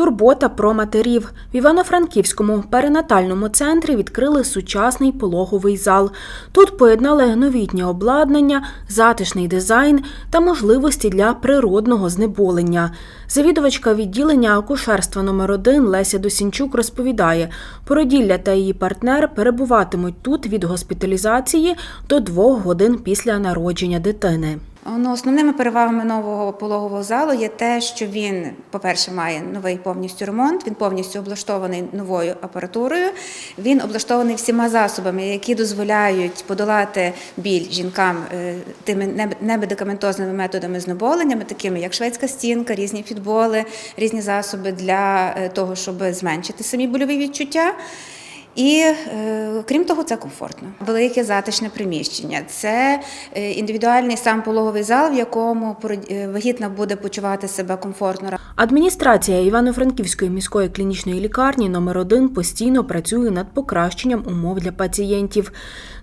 Турбота про матерів в Івано-Франківському перинатальному центрі відкрили сучасний пологовий зал. Тут поєднали новітнє обладнання, затишний дизайн та можливості для природного знеболення. Завідувачка відділення акушерства номер 1 Леся Досінчук розповідає, породілля та її партнер перебуватимуть тут від госпіталізації до двох годин після народження дитини. Ну, основними перевагами нового пологового залу є те, що він, по-перше, має новий повністю ремонт, він повністю облаштований новою апаратурою. Він облаштований всіма засобами, які дозволяють подолати біль жінкам е, тими не- немедикаментозними методами знеболеннями, такими як шведська стінка, різні фітболи, різні засоби для е, того, щоб зменшити самі больові відчуття. І е, крім того, це комфортно. Велике затишне приміщення. Це е, індивідуальний сам пологовий зал, в якому е, вагітна буде почувати себе комфортно. Адміністрація Івано-Франківської міської клінічної лікарні номер 1 постійно працює над покращенням умов для пацієнтів.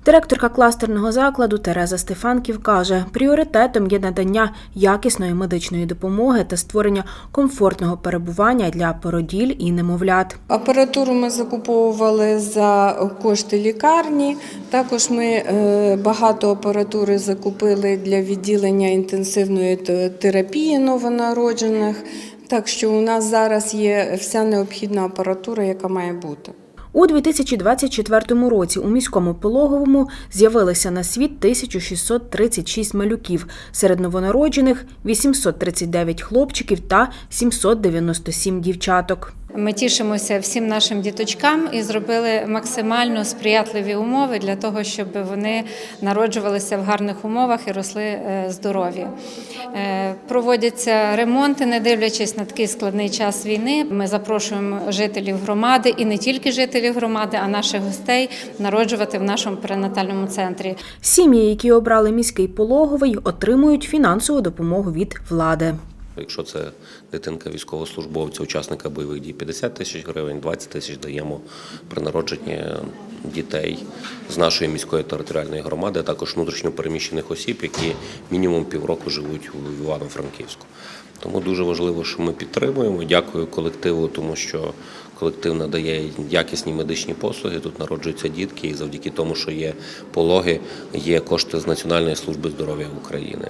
Директорка кластерного закладу Тереза Стефанків каже, пріоритетом є надання якісної медичної допомоги та створення комфортного перебування для породіль і немовлят. Апаратуру ми закуповували за кошти лікарні. Також ми е, багато апаратури закупили для відділення інтенсивної терапії новонароджених. Так що у нас зараз є вся необхідна апаратура, яка має бути. У 2024 році у міському пологовому з'явилися на світ 1636 малюків, серед новонароджених 839 хлопчиків та 797 дівчаток. Ми тішимося всім нашим діточкам і зробили максимально сприятливі умови для того, щоб вони народжувалися в гарних умовах і росли е, здорові. Е, Проводяться ремонти, не дивлячись на такий складний час війни. Ми запрошуємо жителів громади і не тільки жителів громади, а наших гостей народжувати в нашому перинатальному центрі. Сім'ї, які обрали міський пологовий, отримують фінансову допомогу від влади. Якщо це дитинка військовослужбовця, учасника бойових дій 50 тисяч гривень, 20 тисяч даємо при народженні дітей з нашої міської територіальної громади, а також внутрішньо переміщених осіб, які мінімум півроку живуть в Івано-Франківську. Тому дуже важливо, що ми підтримуємо. Дякую колективу, тому що колектив надає якісні медичні послуги. Тут народжуються дітки, і завдяки тому, що є пологи, є кошти з Національної служби здоров'я України.